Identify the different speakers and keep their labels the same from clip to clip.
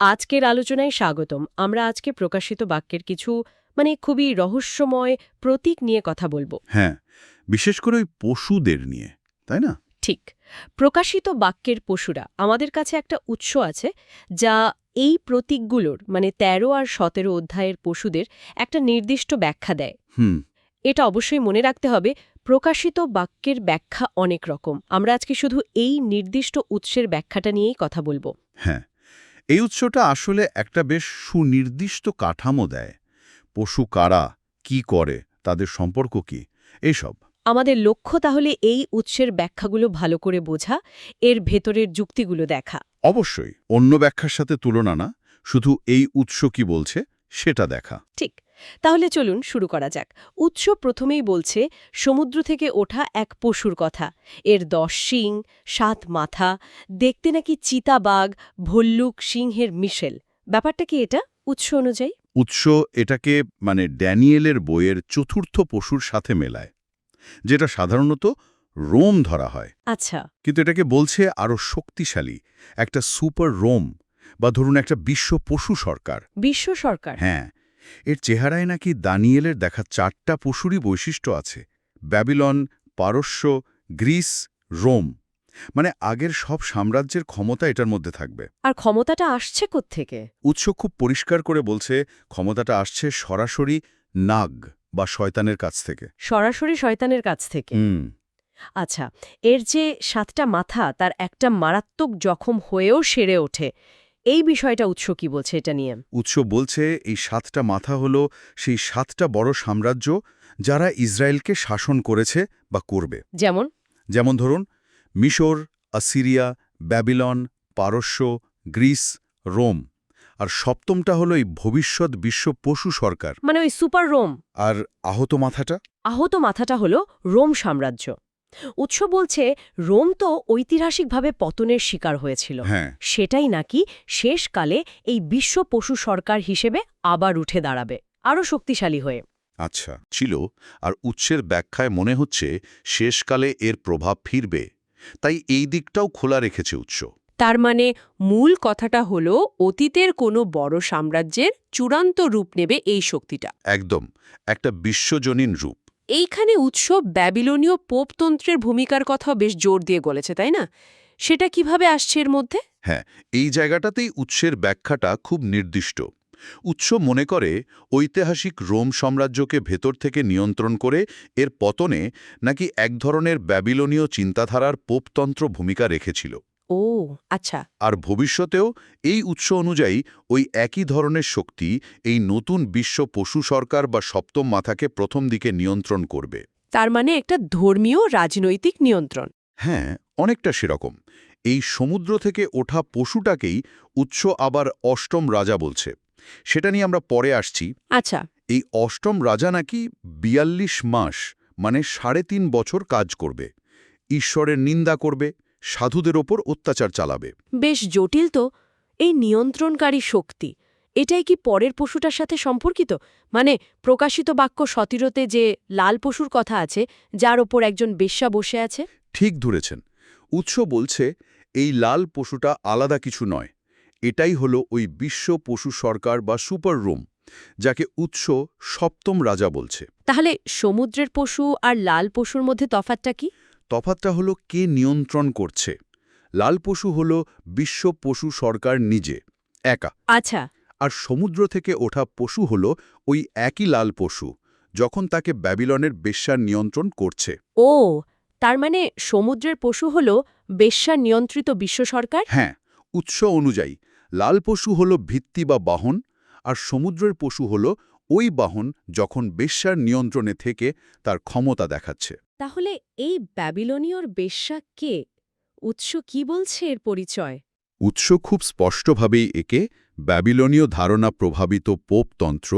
Speaker 1: আজকের আলোচনায় স্বাগতম। আমরা আজকে প্রকাশিত বাক্যের কিছু মানে খুবই রহস্যময় প্রতীক নিয়ে কথা বলব।
Speaker 2: হ্যাঁ বিশেষ করে ওই পশুদের নিয়ে তাই না?
Speaker 1: ঠিক। প্রকাশিত বাক্যের পশুরা আমাদের কাছে একটা উৎস আছে যা এই প্রতীকগুলোর মানে ১৩ আর সতেরো অধ্যায়ের পশুদের একটা নির্দিষ্ট ব্যাখ্যা দেয়।
Speaker 2: হুম।
Speaker 1: এটা অবশ্যই মনে রাখতে হবে প্রকাশিত বাক্যের ব্যাখ্যা অনেক রকম। আমরা আজকে শুধু এই নির্দিষ্ট উৎসের ব্যাখ্যাটা নিয়েই কথা বলব।
Speaker 2: হ্যাঁ। এই উৎসটা আসলে একটা বেশ সুনির্দিষ্ট কাঠামো দেয়। পশু কারা কি করে তাদের সম্পর্ক কি এইসব
Speaker 1: আমাদের লক্ষ্য তাহলে এই উৎসের ব্যাখ্যাগুলো ভালো করে বোঝা এর ভেতরের যুক্তিগুলো দেখা।
Speaker 2: অবশ্যই অন্য ব্যাখ্যার সাথে তুলনা না শুধু এই উৎস কি বলছে সেটা দেখা।
Speaker 1: ঠিক। তাহলে চলুন শুরু করা যাক। উৎস প্রথমেই বলছে সমুদ্র থেকে ওঠা এক পশুর কথা। এর দশ শিং সাত মাথা দেখতে নাকি চিতাবাঘ ভল্লুক সিংহের মিশেল। ব্যাপারটা কি এটা? উৎস অনুযায়ী?
Speaker 2: উৎস এটাকে মানে ড্যানিয়েলের বইয়ের চতুর্থ পশুর সাথে মেলায় যেটা সাধারণত রোম ধরা হয়।
Speaker 1: আচ্ছা।
Speaker 2: কিন্তু এটাকে বলছে আরও শক্তিশালী একটা সুপার রোম বা ধরুন একটা বিশ্ব পশু সরকার।
Speaker 1: বিশ্ব সরকার?
Speaker 2: হ্যাঁ এর চেহারায় নাকি দানিয়েলের দেখা চারটা পশুরই বৈশিষ্ট্য আছে। ব্যাবিলন পারস্য গ্রিস রোম। মানে আগের সব সাম্রাজ্যের ক্ষমতা এটার মধ্যে থাকবে।
Speaker 1: আর ক্ষমতাটা আসছে থেকে
Speaker 2: উৎস খুব পরিষ্কার করে বলছে ক্ষমতাটা আসছে সরাসরি নাগ বা শয়তানের কাছ থেকে।
Speaker 1: সরাসরি শয়তানের কাছ থেকে? আচ্ছা এর যে সাতটা মাথা তার একটা মারাত্মক জখম হয়েও সেরে ওঠে। এই বিষয়টা উৎস কি বলছে এটা নিয়ে?
Speaker 2: উৎস বলছে এই সাতটা মাথা হল সেই সাতটা বড় সাম্রাজ্য যারা ইসরায়েলকে শাসন করেছে বা করবে।
Speaker 1: যেমন?
Speaker 2: যেমন ধরুন মিশর আসিরিয়া ব্যাবিলন পারস্য গ্রিস রোম। আর সপ্তমটা হলো এই ভবিষ্যৎ বিশ্ব পশু সরকার।
Speaker 1: মানে ওই সুপার রোম।
Speaker 2: আর আহত মাথাটা?
Speaker 1: আহত মাথাটা হল রোম সাম্রাজ্য। উৎস বলছে রোম তো ঐতিহাসিকভাবে পতনের শিকার হয়েছিল।
Speaker 2: হ্যাঁ।
Speaker 1: সেটাই নাকি শেষকালে এই বিশ্ব পশু সরকার হিসেবে আবার উঠে দাঁড়াবে আরও শক্তিশালী হয়ে।
Speaker 2: আচ্ছা ছিল আর উৎসের ব্যাখ্যায় মনে হচ্ছে শেষকালে এর প্রভাব ফিরবে তাই এই দিকটাও খোলা রেখেছে উৎস।
Speaker 3: তার মানে মূল কথাটা হল অতীতের কোনো বড় সাম্রাজ্যের চূড়ান্ত রূপ নেবে এই শক্তিটা।
Speaker 2: একদম একটা বিশ্বজনীন রূপ।
Speaker 3: এইখানে উৎসব ব্যাবিলনীয় পোপতন্ত্রের ভূমিকার কথা বেশ জোর দিয়ে গলেছে, তাই না? সেটা কীভাবে আসছে এর মধ্যে?
Speaker 2: হ্যাঁ এই জায়গাটাতেই উৎসের ব্যাখ্যাটা খুব নির্দিষ্ট। উৎস মনে করে ঐতিহাসিক রোম সাম্রাজ্যকে ভেতর থেকে নিয়ন্ত্রণ করে এর পতনে নাকি এক ধরনের ব্যাবিলনীয় চিন্তাধারার পোপতন্ত্র ভূমিকা রেখেছিল।
Speaker 3: ও আচ্ছা।
Speaker 2: আর ভবিষ্যতেও এই উৎস অনুযায়ী ওই একই ধরনের শক্তি এই নতুন বিশ্ব পশু সরকার বা সপ্তম মাথাকে প্রথম দিকে নিয়ন্ত্রণ করবে।
Speaker 3: তার মানে একটা ধর্মীয় রাজনৈতিক নিয়ন্ত্রণ।
Speaker 2: হ্যাঁ অনেকটা সেরকম। এই সমুদ্র থেকে ওঠা পশুটাকেই উৎস আবার অষ্টম রাজা বলছে। সেটা নিয়ে আমরা পরে আসছি।
Speaker 3: আচ্ছা।
Speaker 2: এই অষ্টম রাজা নাকি বিয়াল্লিশ মাস মানে সাড়ে তিন বছর কাজ করবে। ঈশ্বরের নিন্দা করবে। সাধুদের ওপর অত্যাচার চালাবে।
Speaker 3: বেশ জটিল তো এই নিয়ন্ত্রণকারী শক্তি। এটাই কি পরের পশুটার সাথে সম্পর্কিত? মানে প্রকাশিত বাক্য সতিরতে যে লাল পশুর কথা আছে যার ওপর একজন বেশ্যা বসে আছে?
Speaker 2: ঠিক ধরেছেন। উৎস বলছে এই লাল পশুটা আলাদা কিছু নয়। এটাই হলো ওই বিশ্ব পশু সরকার বা সুপার রোম যাকে উৎস সপ্তম রাজা বলছে।
Speaker 3: তাহলে সমুদ্রের পশু আর লাল পশুর মধ্যে তফাতটা কি?
Speaker 2: তফাতটা হলো কে নিয়ন্ত্রণ করছে। লাল পশু হলো বিশ্ব পশু সরকার নিজে একা।
Speaker 3: আচ্ছা।
Speaker 2: আর সমুদ্র থেকে ওঠা পশু হল ওই একই লাল পশু যখন তাকে ব্যাবিলনের বেশ্যার নিয়ন্ত্রণ করছে।
Speaker 3: ও তার মানে সমুদ্রের পশু হল বেশ্যা নিয়ন্ত্রিত বিশ্ব সরকার?
Speaker 2: হ্যাঁ উৎস অনুযায়ী লাল পশু হল ভিত্তি বা বাহন আর সমুদ্রের পশু হল ওই বাহন যখন বেশ্যার নিয়ন্ত্রণে থেকে তার ক্ষমতা দেখাচ্ছে।
Speaker 3: তাহলে এই ব্যাবিলনীয়র বেশ্যা কে? উৎস কি বলছে এর পরিচয়?
Speaker 2: উৎস খুব স্পষ্টভাবেই একে ব্যাবিলনীয় ধারণা প্রভাবিত পোপতন্ত্র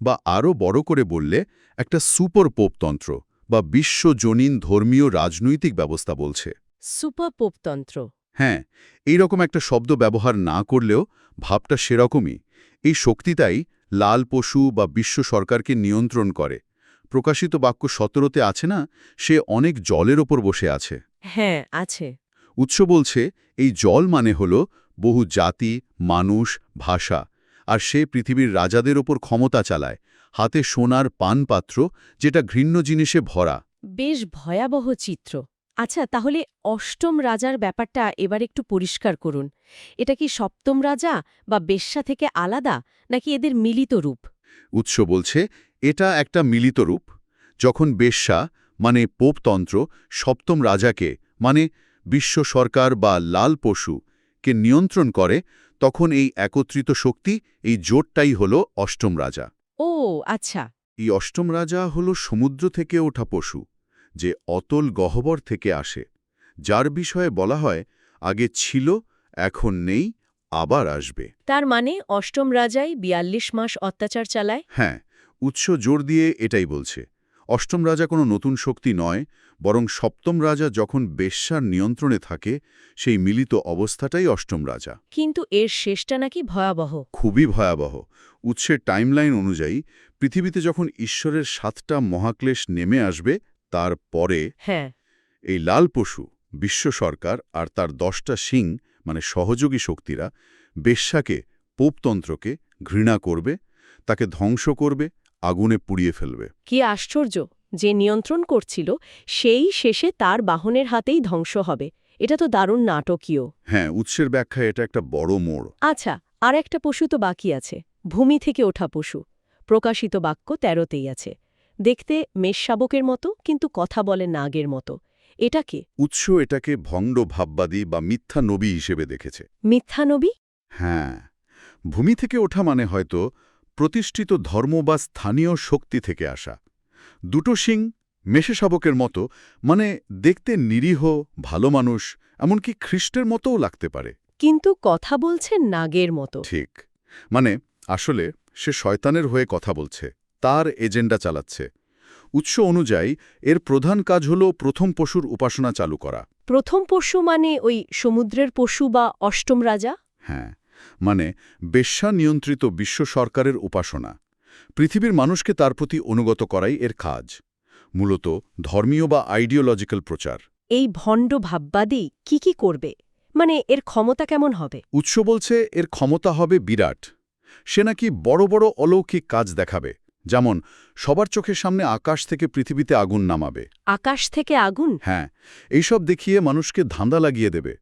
Speaker 2: বা আরও বড় করে বললে একটা সুপার পোপতন্ত্র বা বিশ্বজনীন ধর্মীয় রাজনৈতিক ব্যবস্থা বলছে।
Speaker 3: সুপার পোপতন্ত্র
Speaker 2: হ্যাঁ এইরকম একটা শব্দ ব্যবহার না করলেও ভাবটা সেরকমই। এই শক্তিটাই লাল পশু বা বিশ্ব সরকারকে নিয়ন্ত্রণ করে। প্রকাশিত বাক্য সতেরোতে আছে না সে অনেক জলের ওপর বসে আছে।
Speaker 3: হ্যাঁ আছে।
Speaker 2: উৎস বলছে এই জল মানে হল বহু জাতি মানুষ ভাষা আর সে পৃথিবীর রাজাদের ওপর ক্ষমতা চালায় হাতে সোনার পানপাত্র যেটা ঘৃণ্য জিনিসে ভরা।
Speaker 3: বেশ ভয়াবহ চিত্র। আচ্ছা তাহলে অষ্টম রাজার ব্যাপারটা এবার একটু পরিষ্কার করুন। এটা কি সপ্তম রাজা বা বেশ্যা থেকে আলাদা নাকি এদের মিলিত রূপ?
Speaker 2: উৎস বলছে এটা একটা মিলিত রূপ যখন বেশ্যা মানে পোপতন্ত্র সপ্তম রাজাকে মানে বিশ্ব সরকার বা লাল পশু কে নিয়ন্ত্রণ করে তখন এই একত্রিত শক্তি এই জোটটাই হল অষ্টম রাজা।
Speaker 3: ও আচ্ছা।
Speaker 2: এই অষ্টম রাজা হল সমুদ্র থেকে ওঠা পশু যে অতল গহ্বর থেকে আসে যার বিষয়ে বলা হয় আগে ছিল এখন নেই আবার আসবে।
Speaker 3: তার মানে অষ্টম রাজাই বিয়াল্লিশ মাস অত্যাচার চালায়?
Speaker 2: হ্যাঁ উৎস জোর দিয়ে এটাই বলছে। অষ্টম রাজা কোনো নতুন শক্তি নয় বরং সপ্তম রাজা যখন বেশ্যার নিয়ন্ত্রণে থাকে সেই মিলিত অবস্থাটাই অষ্টম রাজা।
Speaker 3: কিন্তু এর শেষটা নাকি ভয়াবহ।
Speaker 2: খুবই ভয়াবহ। উৎসের টাইমলাইন অনুযায়ী পৃথিবীতে যখন ঈশ্বরের সাতটা মহাক্লেশ নেমে আসবে তার পরে
Speaker 3: হ্যাঁ।
Speaker 2: এই লাল পশু বিশ্ব সরকার আর তার দশটা সিং মানে সহযোগী শক্তিরা বেশ্যাকে পোপতন্ত্রকে ঘৃণা করবে তাকে ধ্বংস করবে আগুনে পুড়িয়ে ফেলবে।
Speaker 3: কি আশ্চর্য যে নিয়ন্ত্রণ করছিল সেই শেষে তার বাহনের হাতেই ধ্বংস হবে। এটা তো দারুণ নাটকীয়।
Speaker 2: হ্যাঁ উৎসের ব্যাখ্যায় এটা একটা বড় মোড়।
Speaker 3: আচ্ছা আর একটা পশু তো বাকি আছে ভূমি থেকে ওঠা পশু। প্রকাশিত বাক্য তেরোতেই আছে। দেখতে মেষশাবকের মতো কিন্তু কথা বলে নাগের মতো। এটাকে
Speaker 2: উৎস এটাকে ভণ্ড ভাববাদী বা মিথ্যা নবী হিসেবে দেখেছে।
Speaker 3: মিথ্যা নবী?
Speaker 2: হ্যাঁ। ভূমি থেকে ওঠা মানে হয়তো প্রতিষ্ঠিত ধর্ম বা স্থানীয় শক্তি থেকে আসা। দুটো সিং মেষে শাবকের মতো মানে দেখতে নিরীহ ভালো মানুষ এমনকি খ্রিস্টের মতোও লাগতে পারে।
Speaker 3: কিন্তু কথা বলছে নাগের মতো।
Speaker 2: ঠিক। মানে আসলে সে শয়তানের হয়ে কথা বলছে তার এজেন্ডা চালাচ্ছে। উৎস অনুযায়ী এর প্রধান কাজ হল প্রথম পশুর উপাসনা চালু করা।
Speaker 3: প্রথম পশু মানে ওই সমুদ্রের পশু বা অষ্টম রাজা?
Speaker 2: হ্যাঁ মানে বেশ্যা নিয়ন্ত্রিত বিশ্ব সরকারের উপাসনা। পৃথিবীর মানুষকে তার প্রতি অনুগত করাই এর কাজ। মূলত ধর্মীয় বা আইডিওলজিক্যাল প্রচার।
Speaker 3: এই ভণ্ড ভাববাদী কি কি করবে? মানে এর ক্ষমতা কেমন হবে?
Speaker 2: উৎস বলছে এর ক্ষমতা হবে বিরাট। সে নাকি বড় বড় অলৌকিক কাজ দেখাবে। যেমন সবার চোখের সামনে আকাশ থেকে পৃথিবীতে আগুন নামাবে।
Speaker 3: আকাশ থেকে আগুন?
Speaker 2: হ্যাঁ এইসব দেখিয়ে মানুষকে ধান্দা লাগিয়ে দেবে।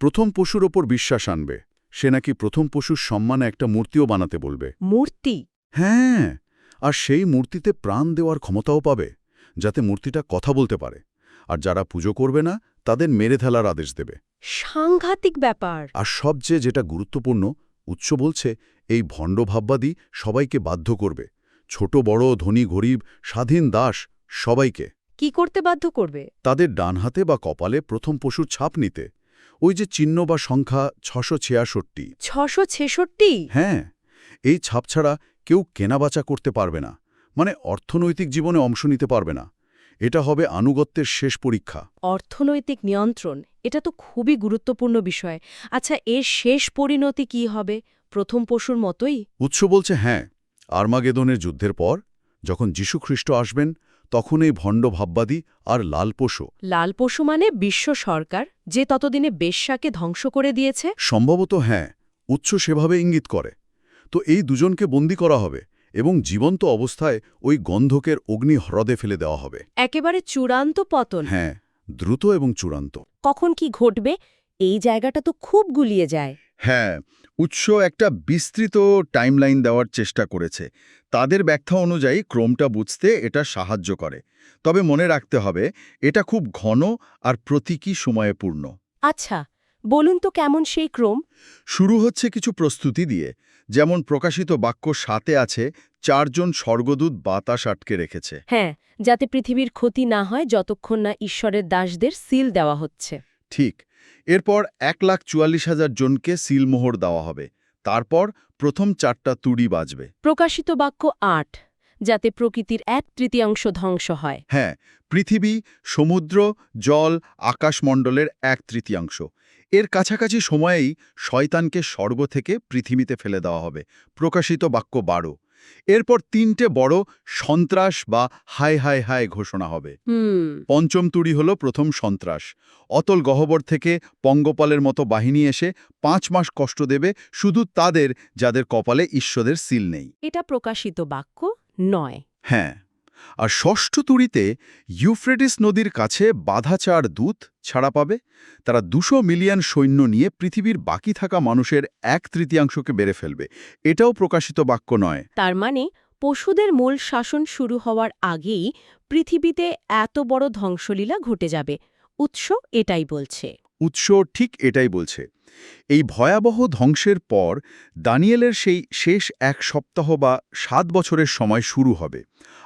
Speaker 2: প্রথম পশুর ওপর বিশ্বাস আনবে। সে নাকি প্রথম পশুর সম্মানে একটা মূর্তিও বানাতে বলবে।
Speaker 3: মূর্তি?
Speaker 2: হ্যাঁ আর সেই মূর্তিতে প্রাণ দেওয়ার ক্ষমতাও পাবে যাতে মূর্তিটা কথা বলতে পারে। আর যারা পুজো করবে না তাদের মেরে ফেলার আদেশ দেবে।
Speaker 3: সাংঘাতিক ব্যাপার।
Speaker 2: আর সবচেয়ে যেটা গুরুত্বপূর্ণ উৎস বলছে এই ভণ্ড ভাববাদী সবাইকে বাধ্য করবে। ছোট বড় ধনী গরিব স্বাধীন দাস সবাইকে।
Speaker 3: কি করতে বাধ্য করবে?
Speaker 2: তাদের ডান হাতে বা কপালে প্রথম পশুর ছাপ নিতে। ওই যে চিহ্ন বা সংখ্যা ছশো ছিয়াষট্টি।
Speaker 3: ছশো ছেষট্টি?
Speaker 2: হ্যাঁ এই ছাপ ছাড়া কেউ কেনাবাচা করতে পারবে না। মানে অর্থনৈতিক জীবনে অংশ নিতে পারবে না। এটা হবে আনুগত্যের শেষ পরীক্ষা।
Speaker 3: অর্থনৈতিক নিয়ন্ত্রণ এটা তো খুবই গুরুত্বপূর্ণ বিষয়। আচ্ছা এর শেষ পরিণতি কি হবে? প্রথম পশুর মতোই?
Speaker 2: উৎস বলছে হ্যাঁ আর্মাগেদনের যুদ্ধের পর যখন যীশুখ্রিস্ট আসবেন তখন এই ভণ্ড ভাববাদী আর লাল পশু।
Speaker 3: লাল পশু মানে বিশ্ব সরকার যে ততদিনে বেশ্যাকে ধ্বংস করে দিয়েছে।
Speaker 2: সম্ভবত হ্যাঁ উৎস সেভাবে ইঙ্গিত করে। তো এই দুজনকে বন্দী করা হবে এবং জীবন্ত অবস্থায় ওই গন্ধকের অগ্নি হ্রদে ফেলে দেওয়া হবে।
Speaker 3: একেবারে চূড়ান্ত পতন।
Speaker 2: হ্যাঁ দ্রুত এবং চূড়ান্ত।
Speaker 3: কখন কি ঘটবে এই জায়গাটা তো খুব গুলিয়ে যায়।
Speaker 4: হ্যাঁ উৎস একটা বিস্তৃত টাইমলাইন দেওয়ার চেষ্টা করেছে। তাদের ব্যাখ্যা অনুযায়ী ক্রমটা বুঝতে এটা সাহায্য করে। তবে মনে রাখতে হবে এটা খুব ঘন আর প্রতীকী সময়ে পূর্ণ।
Speaker 3: আচ্ছা বলুন তো কেমন সেই ক্রম?
Speaker 4: শুরু হচ্ছে কিছু প্রস্তুতি দিয়ে। যেমন প্রকাশিত বাক্য সাতে আছে চারজন স্বর্গদূত বাতাস আটকে রেখেছে।
Speaker 3: হ্যাঁ যাতে পৃথিবীর ক্ষতি না হয় যতক্ষণ না ঈশ্বরের দাসদের সিল দেওয়া হচ্ছে।
Speaker 4: ঠিক। এরপর এক লাখ চুয়াল্লিশ হাজার জনকে সিলমোহর দেওয়া হবে। তারপর প্রথম চারটা তুড়ি বাজবে।
Speaker 3: প্রকাশিত বাক্য আট যাতে প্রকৃতির এক তৃতীয়াংশ ধ্বংস হয়।
Speaker 4: হ্যাঁ পৃথিবী সমুদ্র জল আকাশমণ্ডলের এক তৃতীয়াংশ। এর কাছাকাছি সময়েই শয়তানকে স্বর্গ থেকে পৃথিবীতে ফেলে দেওয়া হবে। প্রকাশিত বাক্য বারো।
Speaker 2: এরপর তিনটে বড় সন্ত্রাস বা হাই হাই হাই ঘোষণা হবে। পঞ্চম তুড়ি হল প্রথম সন্ত্রাস। অতল গহবর থেকে পঙ্গপালের মতো বাহিনী এসে পাঁচ মাস কষ্ট দেবে শুধু তাদের যাদের কপালে ঈশ্বরের সিল নেই।
Speaker 3: এটা প্রকাশিত বাক্য নয়।
Speaker 2: হ্যাঁ। আর ষষ্ঠ তুড়িতে ইউফ্রেটিস নদীর কাছে বাধাচার দূত ছাড়া পাবে। তারা দুশো মিলিয়ন সৈন্য নিয়ে পৃথিবীর বাকি থাকা মানুষের এক তৃতীয়াংশকে বেড়ে ফেলবে। এটাও প্রকাশিত বাক্য নয়।
Speaker 3: তার মানে পশুদের মূল শাসন শুরু হওয়ার আগেই পৃথিবীতে এত বড় ধ্বংসলীলা ঘটে যাবে। উৎস এটাই বলছে।
Speaker 2: উৎস ঠিক এটাই বলছে। এই ভয়াবহ ধ্বংসের পর দানিয়েলের সেই শেষ এক সপ্তাহ বা সাত বছরের সময় শুরু হবে।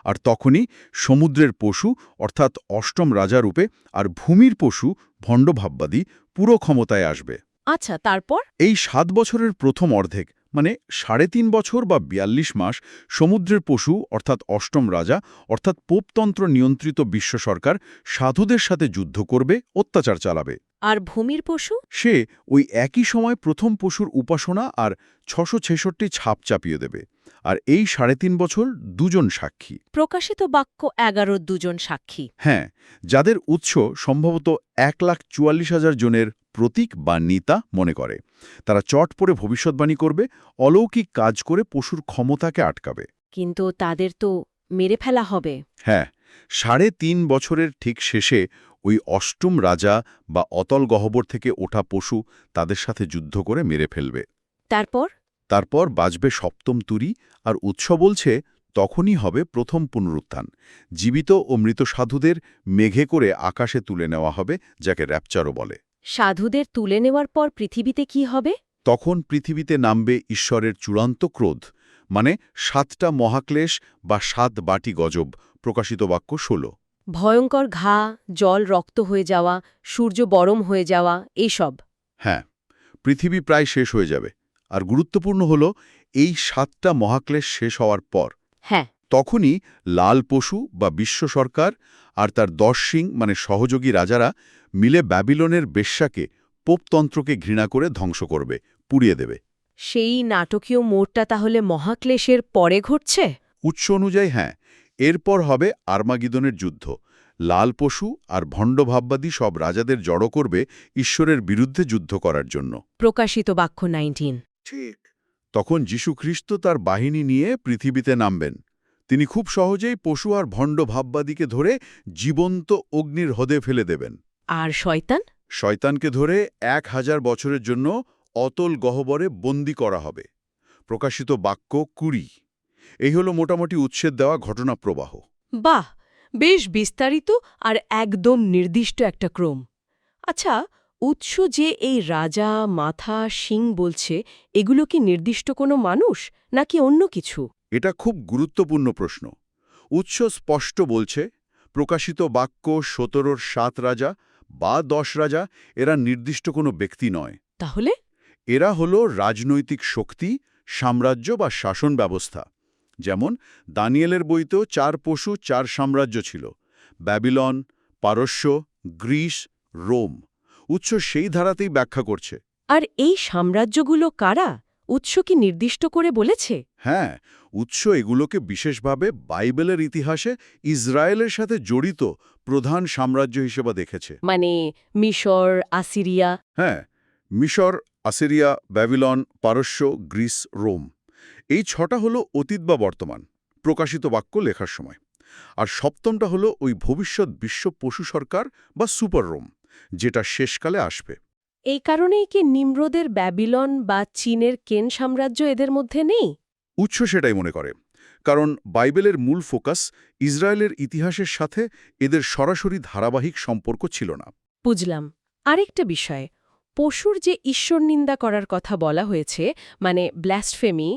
Speaker 2: আর তখনই সমুদ্রের পশু অর্থাৎ অষ্টম রাজারূপে আর ভূমির পশু ভণ্ডভাববাদী পুরো ক্ষমতায় আসবে।
Speaker 3: আচ্ছা তারপর?
Speaker 2: এই সাত বছরের প্রথম অর্ধেক মানে সাড়ে তিন বছর বা বিয়াল্লিশ মাস সমুদ্রের পশু অর্থাৎ অষ্টম রাজা অর্থাৎ পোপতন্ত্র নিয়ন্ত্রিত বিশ্ব সরকার সাধুদের সাথে যুদ্ধ করবে অত্যাচার চালাবে।
Speaker 3: আর ভূমির পশু?
Speaker 2: সে ওই একই সময় প্রথম পশুর উপাসনা আর ছশো ছেষট্টি ছাপ চাপিয়ে দেবে। আর এই সাড়ে তিন বছর দুজন সাক্ষী।
Speaker 3: প্রকাশিত বাক্য এগারো দুজন সাক্ষী।
Speaker 2: হ্যাঁ যাদের উৎস সম্ভবত এক লাখ চুয়াল্লিশ হাজার জনের প্রতীক বা নিতা মনে করে। তারা চট পরে ভবিষ্যৎবাণী করবে অলৌকিক কাজ করে পশুর ক্ষমতাকে আটকাবে।
Speaker 3: কিন্তু তাদের তো মেরে ফেলা হবে।
Speaker 2: হ্যাঁ সাড়ে তিন বছরের ঠিক শেষে ওই অষ্টম রাজা বা অতল গহ্বর থেকে ওঠা পশু তাদের সাথে যুদ্ধ করে মেরে ফেলবে।
Speaker 3: তারপর?
Speaker 2: তারপর বাজবে সপ্তম তুরি আর উৎস বলছে তখনই হবে প্রথম পুনরুত্থান। জীবিত ও মৃত সাধুদের মেঘে করে আকাশে তুলে নেওয়া হবে যাকে র্যাপচারও বলে।
Speaker 3: সাধুদের তুলে নেওয়ার পর পৃথিবীতে কি হবে?
Speaker 2: তখন পৃথিবীতে নামবে ঈশ্বরের চূড়ান্ত ক্রোধ মানে সাতটা মহাক্লেশ বা সাত বাটি গজব প্রকাশিত বাক্য ষোলো।
Speaker 3: ভয়ঙ্কর ঘা জল রক্ত হয়ে যাওয়া সূর্য বরম হয়ে যাওয়া এইসব
Speaker 2: হ্যাঁ পৃথিবী প্রায় শেষ হয়ে যাবে। আর গুরুত্বপূর্ণ হল এই সাতটা মহাক্লেশ শেষ হওয়ার পর।
Speaker 3: হ্যাঁ।
Speaker 2: তখনই লাল পশু বা বিশ্ব সরকার আর তার দশ সিং মানে সহযোগী রাজারা মিলে ব্যাবিলনের বেশ্যাকে পোপতন্ত্রকে ঘৃণা করে ধ্বংস করবে পুড়িয়ে দেবে।
Speaker 3: সেই নাটকীয় মোড়টা তাহলে মহাক্লেশের পরে ঘটছে?
Speaker 2: উৎস অনুযায়ী হ্যাঁ এরপর হবে আর্মাগিদনের যুদ্ধ। লাল পশু আর ভণ্ডভাববাদী সব রাজাদের জড়ো করবে ঈশ্বরের বিরুদ্ধে যুদ্ধ করার জন্য।
Speaker 3: প্রকাশিত বাক্য নাইনটিন।
Speaker 2: ঠিক। তখন যীশুখ্রিস্ট তার বাহিনী নিয়ে পৃথিবীতে নামবেন। তিনি খুব সহজেই পশু আর ভণ্ড ভাববাদীকে ধরে জীবন্ত অগ্নির হদে ফেলে দেবেন।
Speaker 3: আর শয়তান?
Speaker 2: শয়তানকে ধরে এক হাজার বছরের জন্য অতল গহ্বরে বন্দি করা হবে। প্রকাশিত বাক্য কুড়ি। এই হল মোটামুটি উচ্ছেদ দেওয়া ঘটনা প্রবাহ।
Speaker 3: বাহ বেশ বিস্তারিত আর একদম নির্দিষ্ট একটা ক্রম। আচ্ছা উৎস যে এই রাজা মাথা সিং বলছে এগুলো কি নির্দিষ্ট কোনো মানুষ নাকি অন্য কিছু?
Speaker 2: এটা খুব গুরুত্বপূর্ণ প্রশ্ন। উৎস স্পষ্ট বলছে প্রকাশিত বাক্য সতেরোর সাত রাজা বা দশ রাজা এরা নির্দিষ্ট কোনো ব্যক্তি নয়।
Speaker 3: তাহলে?
Speaker 2: এরা হল রাজনৈতিক শক্তি সাম্রাজ্য বা শাসন ব্যবস্থা। যেমন দানিয়েলের বইতেও চার পশু চার সাম্রাজ্য ছিল ব্যাবিলন পারস্য গ্রিস রোম। উৎস সেই ধারাতেই ব্যাখ্যা করছে।
Speaker 3: আর এই সাম্রাজ্যগুলো কারা? উৎস কি নির্দিষ্ট করে বলেছে?
Speaker 2: হ্যাঁ উৎস এগুলোকে বিশেষভাবে বাইবেলের ইতিহাসে ইসরায়েলের সাথে জড়িত প্রধান সাম্রাজ্য হিসেবে দেখেছে।
Speaker 3: মানে মিশর আসিরিয়া।
Speaker 2: হ্যাঁ মিশর আসিরিয়া ব্যাবিলন পারস্য গ্রিস রোম। এই ছটা হলো অতীত বা বর্তমান প্রকাশিত বাক্য লেখার সময়। আর সপ্তমটা হলো ওই ভবিষ্যৎ বিশ্ব পশু সরকার বা সুপার রোম যেটা শেষকালে আসবে।
Speaker 3: এই কারণেই কি নিম্রদের ব্যাবিলন বা চীনের কেন সাম্রাজ্য এদের মধ্যে নেই?
Speaker 2: উৎস সেটাই মনে করে কারণ বাইবেলের মূল ফোকাস ইসরায়েলের ইতিহাসের সাথে এদের সরাসরি ধারাবাহিক সম্পর্ক ছিল না।
Speaker 3: বুঝলাম। আরেকটা বিষয় পশুর যে ঈশ্বর নিন্দা করার কথা বলা হয়েছে মানে ব্ল্যাস্টফেমি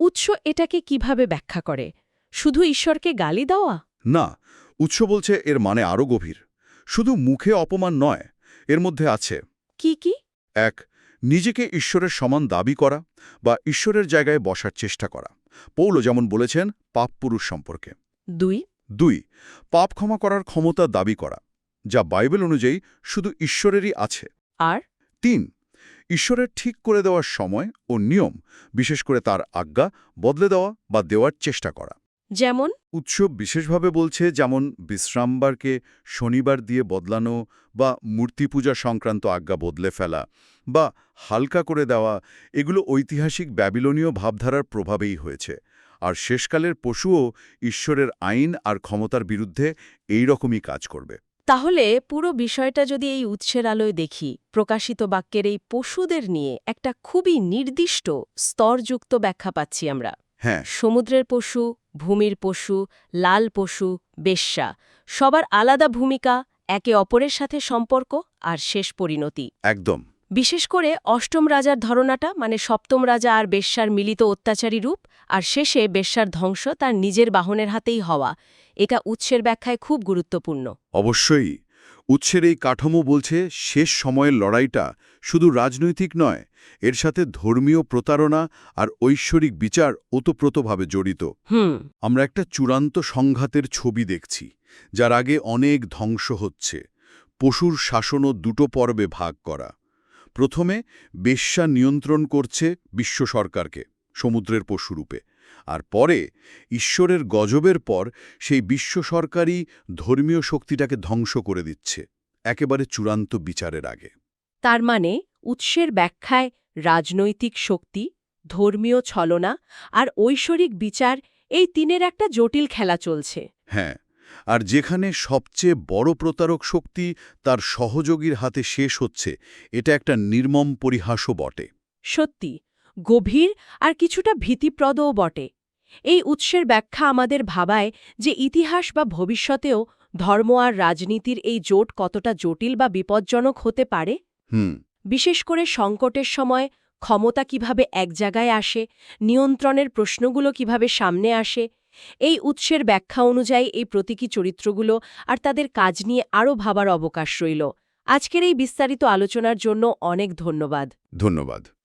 Speaker 3: উৎস এটাকে কীভাবে ব্যাখ্যা করে? শুধু ঈশ্বরকে গালি দেওয়া?
Speaker 2: না উৎস বলছে এর মানে আরও গভীর। শুধু মুখে অপমান নয় এর মধ্যে আছে।
Speaker 3: কি কি?
Speaker 2: এক নিজেকে ঈশ্বরের সমান দাবি করা বা ঈশ্বরের জায়গায় বসার চেষ্টা করা। পৌল যেমন বলেছেন পাপ পুরুষ সম্পর্কে।
Speaker 3: দুই।
Speaker 2: দুই পাপ ক্ষমা করার ক্ষমতা দাবি করা যা বাইবেল অনুযায়ী শুধু ঈশ্বরেরই আছে।
Speaker 3: আর?
Speaker 2: তিন ঈশ্বরের ঠিক করে দেওয়ার সময় ও নিয়ম বিশেষ করে তার আজ্ঞা বদলে দেওয়া বা দেওয়ার চেষ্টা করা।
Speaker 3: যেমন?
Speaker 2: উৎসব বিশেষভাবে বলছে যেমন বিশ্রামবারকে শনিবার দিয়ে বদলানো বা মূর্তি পূজা সংক্রান্ত আজ্ঞা বদলে ফেলা বা হালকা করে দেওয়া এগুলো ঐতিহাসিক ব্যাবিলনীয় ভাবধারার প্রভাবেই হয়েছে। আর শেষকালের পশুও ঈশ্বরের আইন আর ক্ষমতার বিরুদ্ধে এই রকমই কাজ করবে।
Speaker 3: তাহলে পুরো বিষয়টা যদি এই উৎসের আলোয় দেখি প্রকাশিত বাক্যের এই পশুদের নিয়ে একটা খুবই নির্দিষ্ট স্তরযুক্ত ব্যাখ্যা পাচ্ছি আমরা।
Speaker 2: হ্যাঁ।
Speaker 3: সমুদ্রের পশু ভূমির পশু লাল পশু বেশ্যা সবার আলাদা ভূমিকা একে অপরের সাথে সম্পর্ক আর শেষ পরিণতি।
Speaker 2: একদম।
Speaker 3: বিশেষ করে অষ্টম রাজার ধরনাটা মানে সপ্তম রাজা আর বেশ্যার মিলিত অত্যাচারী রূপ আর শেষে বেশ্যার ধ্বংস তার নিজের বাহনের হাতেই হওয়া। এটা উৎসের ব্যাখ্যায় খুব গুরুত্বপূর্ণ।
Speaker 2: অবশ্যই উৎসের এই কাঠামো বলছে শেষ সময়ের লড়াইটা শুধু রাজনৈতিক নয় এর সাথে ধর্মীয় প্রতারণা আর ঐশ্বরিক বিচার ওতপ্রোতভাবে জড়িত।
Speaker 3: হুম।
Speaker 2: আমরা একটা চূড়ান্ত সংঘাতের ছবি দেখছি যার আগে অনেক ধ্বংস হচ্ছে পশুর শাসনও দুটো পর্বে ভাগ করা। প্রথমে বেশ্যা নিয়ন্ত্রণ করছে বিশ্ব সরকারকে সমুদ্রের পশুরূপে আর পরে ঈশ্বরের গজবের পর সেই বিশ্ব সরকারই ধর্মীয় শক্তিটাকে ধ্বংস করে দিচ্ছে একেবারে চূড়ান্ত বিচারের আগে।
Speaker 3: তার মানে উৎসের ব্যাখ্যায় রাজনৈতিক শক্তি ধর্মীয় ছলনা আর ঐশ্বরিক বিচার এই তিনের একটা জটিল খেলা চলছে।
Speaker 2: হ্যাঁ আর যেখানে সবচেয়ে বড় প্রতারক শক্তি তার সহযোগীর হাতে শেষ হচ্ছে এটা একটা নির্মম পরিহাসও বটে।
Speaker 3: সত্যি গভীর আর কিছুটা ভীতিপ্রদও বটে। এই উৎসের ব্যাখ্যা আমাদের ভাবায় যে ইতিহাস বা ভবিষ্যতেও ধর্ম আর রাজনীতির এই জোট কতটা জটিল বা বিপজ্জনক হতে পারে?
Speaker 2: হুম।
Speaker 3: বিশেষ করে সংকটের সময় ক্ষমতা কীভাবে এক জায়গায় আসে নিয়ন্ত্রণের প্রশ্নগুলো কীভাবে সামনে আসে এই উৎসের ব্যাখ্যা অনুযায়ী এই প্রতীকী চরিত্রগুলো আর তাদের কাজ নিয়ে আরও ভাবার অবকাশ রইল। আজকের এই বিস্তারিত আলোচনার জন্য অনেক ধন্যবাদ।
Speaker 2: ধন্যবাদ।